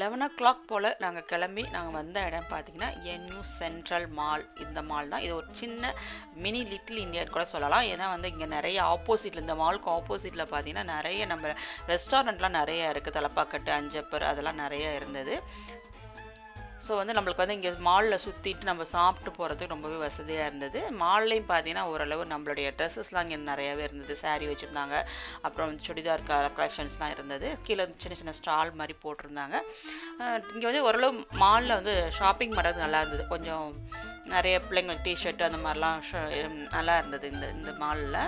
Eleven ஓ clock போல் நாங்கள் கிளம்பி நாங்கள் வந்த இடம் பார்த்தீங்கன்னா என்யூ சென்ட்ரல் மால் இந்த மால் தான். இது ஒரு சின்ன மினி லிட்டில் இந்தியான்னு கூட சொல்லலாம். ஏன்னா வந்து இங்கே நிறைய ஆப்போசிட்டில் இந்த மாலுக்கு ஆப்போசிட்டில் பார்த்தீங்கன்னா நிறைய நம்ம ரெஸ்டாரண்ட்லாம் நிறைய இருக்குது தலப்பாக்கட்டு அஞ்சப்பர் அதெல்லாம் நிறைய இருந்தது. ஸோ வந்து நம்மளுக்கு வந்து இங்கே மாலில் சுற்றிட்டு நம்ம சாப்பிட்டு போகிறதுக்கு ரொம்பவே வசதியாக இருந்தது. மால்லையும் பார்த்தீங்கன்னா ஓரளவு நம்மளுடைய ட்ரெஸ்ஸஸ்லாம் இங்கே நிறையவே இருந்தது. Saree வச்சுருந்தாங்க. அப்புறம் சுடிதார் கலெக்ஷன்ஸ்லாம் இருந்தது. கீழே சின்ன சின்ன ஸ்டால் மாதிரி போட்டிருந்தாங்க. இங்கே வந்து ஓரளவு மாலில் வந்து ஷாப்பிங் பண்ணுறது நல்லா இருந்தது. கொஞ்சம் நிறைய பிள்ளைங்களுக்கு டிஷர்ட் அந்த மாதிரிலாம் நல்லா இருந்தது இந்த இந்த மாலில்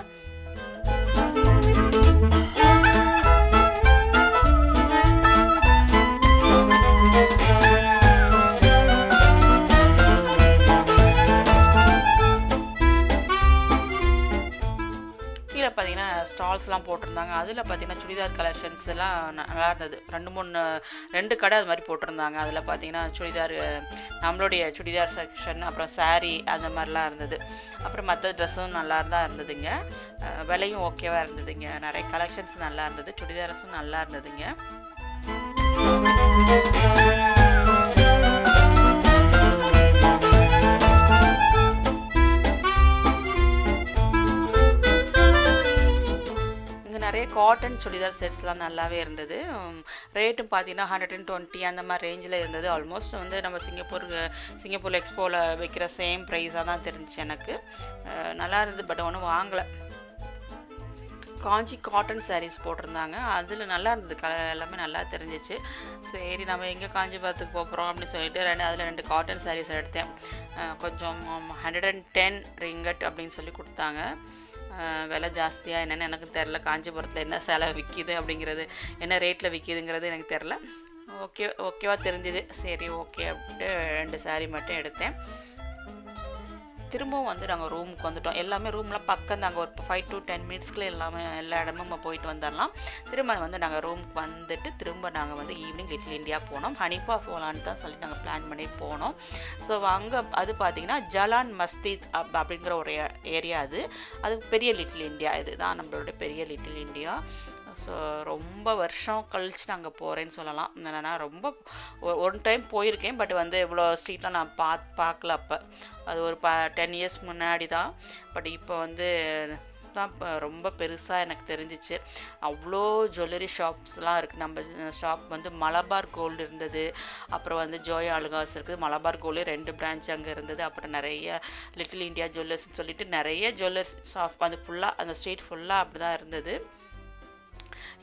கீழே பார்த்தீங்கன்னா ஸ்டால்ஸ்லாம் போட்டிருந்தாங்க. அதில் பார்த்தீங்கன்னா சுடிதார் கலெக்ஷன்ஸ் எல்லாம் நல்லா இருந்தது. ரெண்டு மூணு ரெண்டு கடை அது மாதிரி போட்டிருந்தாங்க. அதில் பார்த்தீங்கன்னா சுடிதார் நம்மளுடைய சுடிதார் செக்ஷன் அப்புறம் சாரீ அந்த மாதிரிலாம் இருந்தது. அப்புறம் மற்ற ட்ரெஸ்ஸும் நல்லா தான் இருந்ததுங்க. விலையும் ஓகேவாக இருந்ததுங்க. நிறைய கலெக்ஷன்ஸ் நல்லா இருந்தது. சுடிதார்ஸும் நல்லா இருந்ததுங்க. காட்டன் சுடிதார் செட்ஸ்லாம் நல்லாவே இருந்தது. ரேட்டும் பார்த்தீங்கன்னா ஹண்ட்ரட் அண்ட் டுவெண்ட்டி அந்த மாதிரி ரேஞ்சில் இருந்தது. ஆல்மோஸ்ட் வந்து நம்ம சிங்கப்பூர் சிங்கப்பூர் எக்ஸ்போவில் வைக்கிற சேம் ப்ரைஸாக தான் தெரிஞ்சிச்சு எனக்கு. நல்லா இருந்தது பட் ஒன்றும் வாங்கலை. காஞ்சி காட்டன் சாரீஸ் போட்டிருந்தாங்க. அதில் நல்லா இருந்தது. கலர் எல்லாமே நல்லா தெரிஞ்சிச்சு. சரி நம்ம எங்கே காஞ்சிபுரத்துக்கு போகிறோம் அப்படின்னு சொல்லிட்டு ரெண்டு அதில் ரெண்டு காட்டன் சாரீஸ் எடுத்தேன். கொஞ்சம் ஹண்ட்ரட் அண்ட் டென் ரிங்கட் அப்படின்னு சொல்லி கொடுத்தாங்க. விலை ஜாஸ்தியாக என்னென்னு எனக்கு தெரில காஞ்சிபுரத்தில் என்ன செலவு விற்கிது அப்படிங்கிறது என்ன ரேட்டில் விற்கிதுங்கிறது எனக்கு தெரில ஓகே ஓகேவா தெரிஞ்சுது. சரி ஓகே அப்படின்ட்டு ரெண்டு saree மட்டும் எடுத்தேன். திரும்பவும் வந்து நாங்கள் ரூமுக்கு வந்துட்டோம். எல்லாமே ரூம்லாம் பக்கம் நாங்கள் ஒரு ஃபைவ் டு டென் மினிட்ஸ்க்குள்ள எல்லாமே எல்லா இடமும் நம்ம போயிட்டு வந்துடலாம் திரும்ப வந்து நாங்கள் ரூமுக்கு வந்துட்டு திரும்ப நாங்கள் வந்து ஈவினிங் லிட்டில் இந்தியா போனோம். ஹனிஃபா போகலான்னு தான் சொல்லி நாங்கள் பிளான் பண்ணி போனோம். ஸோ அங்கே அது பார்த்தீங்கன்னா ஜலான் மஸ்தித் அப் அப்படிங்கிற ஒரு ஏரியா அது. அது பெரிய லிட்டில் இந்தியா இதுதான் நம்மளோட பெரிய லிட்டில் இந்தியா ஸோ ரொம்ப வருஷம் கழிச்சு நாங்கள் போகிறேன்னு சொல்லலாம். என்னென்னா ரொம்ப ஒன் டைம் போயிருக்கேன். பட் வந்து இவ்வளோ ஸ்ட்ரீட்லாம் நான் பா பார்க்கல அப்போ. அது ஒரு ப டென் இயர்ஸ் முன்னாடி தான். பட் இப்போ வந்து தான் இப்போ ரொம்ப பெருசாக எனக்கு தெரிஞ்சிச்சு. அவ்வளோ ஜுவல்லரி ஷாப்ஸ்லாம் இருக்குது நம்ம ஷாப் வந்து மலபார் கோல்டு இருந்தது. அப்புறம் வந்து ஜோய் ஆலுகாஸ் இருக்குது. மலபார் கோல்டு ரெண்டு பிரான்ச் அங்கே இருந்தது. அப்புறம் நிறைய லிட்டில் இந்தியா ஜுவல்லர்ஸ்னு சொல்லிட்டு நிறைய ஜுவல்லர்ஸ் ஷாப் அது ஃபுல்லாக அந்த ஸ்ட்ரீட் ஃபுல்லாக அப்படி தான் இருந்தது.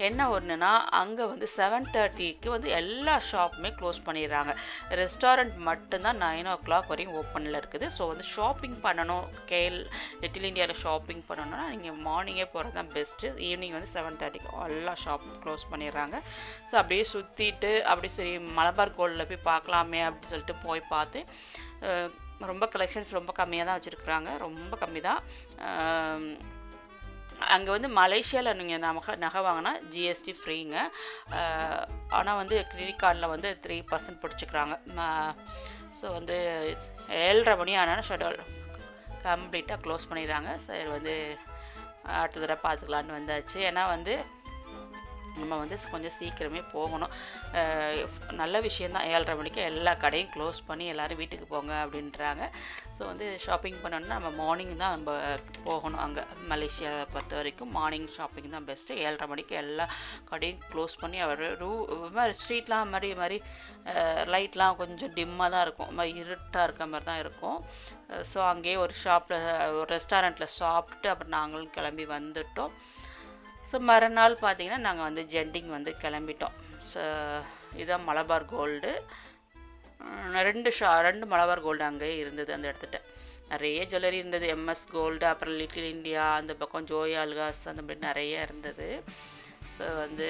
என்ன ஒன்றுனா அங்கே வந்து செவன் தேர்ட்டிக்கு வந்து எல்லா ஷாப்புமே க்ளோஸ் பண்ணிடுறாங்க. ரெஸ்டாரண்ட் மட்டும்தான் நைன் ஓ கிளாக் வரையும் ஓப்பனில் இருக்குது. ஸோ வந்து ஷாப்பிங் பண்ணணும். கேல் லிட்டில் இந்தியாவில் ஷாப்பிங் பண்ணணும்னா நீங்கள் மார்னிங்கே போகிறது தான் பெஸ்ட்டு ஈவினிங் வந்து செவன் தேர்ட்டிக்கு எல்லா ஷாப் க்ளோஸ் பண்ணிடுறாங்க. ஸோ அப்படியே சுற்றிட்டு அப்படியே சரி மலபார் கோல்டில் போய் பார்க்கலாமே அப்படின்னு சொல்லிட்டு போய் பார்த்து ரொம்ப கலெக்ஷன்ஸ் ரொம்ப கம்மியாக தான் வச்சுருக்குறாங்க. ரொம்ப கம்மி தான் அங்கே வந்து மலேசியாவில் நீங்கள் நகை நகை வாங்கினா ஜிஎஸ்டி ஃப்ரீங்க ஆனால் வந்து கிரெடிட் கார்டில் வந்து த்ரீ பர்சன்ட் பிடிச்சிக்கிறாங்க. ஸோ வந்து ஏழரை மணி ஆனால் ஷெட்யூல் கம்ப்ளீட்டாக க்ளோஸ் பண்ணிடுறாங்க. சரி வந்து அடுத்த தடவை பார்த்துக்கலான்னு வந்தாச்சு. ஏன்னா வந்து நம்ம வந்து கொஞ்சம் சீக்கிரமே போகணும். நல்ல விஷயந்தான் ஏழரை மணிக்கு எல்லா கடையும் க்ளோஸ் பண்ணி எல்லோரும் வீட்டுக்கு போங்க அப்படின்றாங்க. ஸோ வந்து ஷாப்பிங் பண்ணணும்னா நம்ம மார்னிங் தான் நம்ம போகணும் அங்கே. மலேசியாவை பொறுத்த வரைக்கும் மார்னிங் ஷாப்பிங் தான் பெஸ்ட்டு ஏழரை மணிக்கு எல்லா கடையும் க்ளோஸ் பண்ணி அவர் ரூ மாதிரி ஸ்ட்ரீட்லாம் மாதிரி மாதிரி லைட்லாம் கொஞ்சம் டிம்மாக தான் இருக்கும். மாதிரி இருட்டாக இருக்க மாதிரி தான் இருக்கும். ஸோ அங்கேயே ஒரு ஷாப்பில் ஒரு ரெஸ்டாரண்ட்டில் சாப்பிட்டு அப்புறம் நாங்களும் கிளம்பி வந்துட்டோம். ஸோ மறுநாள் பார்த்தீங்கன்னா நாங்கள் வந்து ஜெண்டிங் வந்து கிளம்பிட்டோம். ஸோ இதுதான் மலபார் கோல்டு. ரெண்டு ஷா ரெண்டு மலபார் கோல்டு அங்கேயே இருந்தது அந்த இடத்துட்ட. நிறைய ஜுவல்லரி இருந்தது. எம்எஸ் கோல்டு அப்புறம் லிட்டில் இந்தியா அந்த பக்கம் ஜோய் அல்காஸ் அந்த மாதிரி நிறைய இருந்தது. ஸோ வந்து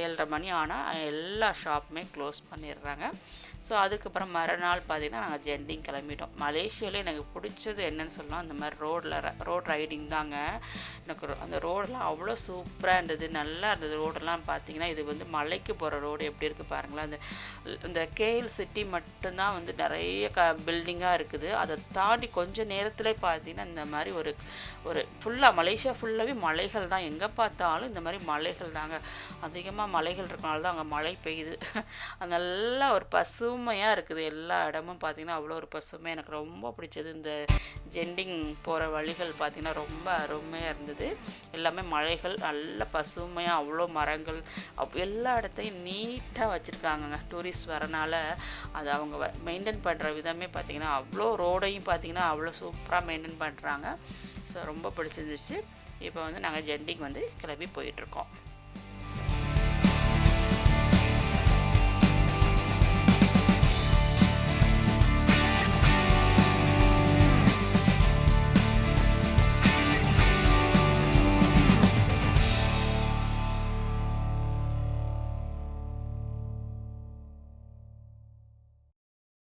ஏழரை மணி ஆனால் எல்லா ஷாப்புமே க்ளோஸ் பண்ணிடுறாங்க. ஸோ அதுக்கப்புறம் மறுநாள் பார்த்திங்கன்னா நாங்கள் ஜெண்டிங் கிளம்பிட்டோம். மலேசியாவில் எனக்கு பிடிச்சது என்னன்னு சொல்லலாம் அந்த மாதிரி ரோடில் ரோட் ரைடிங் தாங்க. எனக்கு அந்த ரோடெல்லாம் அவ்வளோ சூப்பராக இருந்தது நல்லா இருந்தது. ரோடெல்லாம் பார்த்தீங்கன்னா இது வந்து மலைக்கு போகிற ரோடு எப்படி இருக்குது பாருங்களேன். அந்த இந்த கேஎல் சிட்டி மட்டும்தான் வந்து நிறைய க பில்டிங்காக இருக்குது. அதை தாண்டி கொஞ்சம் நேரத்தில் பார்த்தீங்கன்னா இந்த மாதிரி ஒரு ஒரு ஃபுல்லாக மலேசியா ஃபுல்லாகவே மலைகள் தான். எங்கே பார்த்தாலும் இந்த மாதிரி மலைகள் தாங்க. அதிகமாக அதிகமாக மலைகள் இருக்கனால தான் அங்கே மழை பெய்யுது. அது நல்லா ஒரு பசுமையாக இருக்குது எல்லா இடமும் பார்த்திங்கன்னா அவ்வளோ ஒரு பசுமை. எனக்கு ரொம்ப பிடிச்சது இந்த ஜெண்டிங் போகிற வழிகள் பார்த்திங்கன்னா ரொம்ப அருமையாக இருந்தது. எல்லாமே மலைகள் நல்ல பசுமையாக அவ்வளோ மரங்கள். அவ் எல்லா இடத்தையும் நீட்டாக வச்சுருக்காங்கங்க. டூரிஸ்ட் வரனால அது அவங்க மெயின்டைன் பண்ணுற விதமே பார்த்திங்கன்னா அவ்வளோ ரோடையும் பார்த்திங்கன்னா அவ்வளோ சூப்பராக மெயின்டைன் பண்ணுறாங்க ஸோ ரொம்ப பிடிச்சிருந்துச்சு. இப்போ வந்து நாங்கள் ஜெண்டிங் வந்து கிளம்பி போயிட்டுருக்கோம்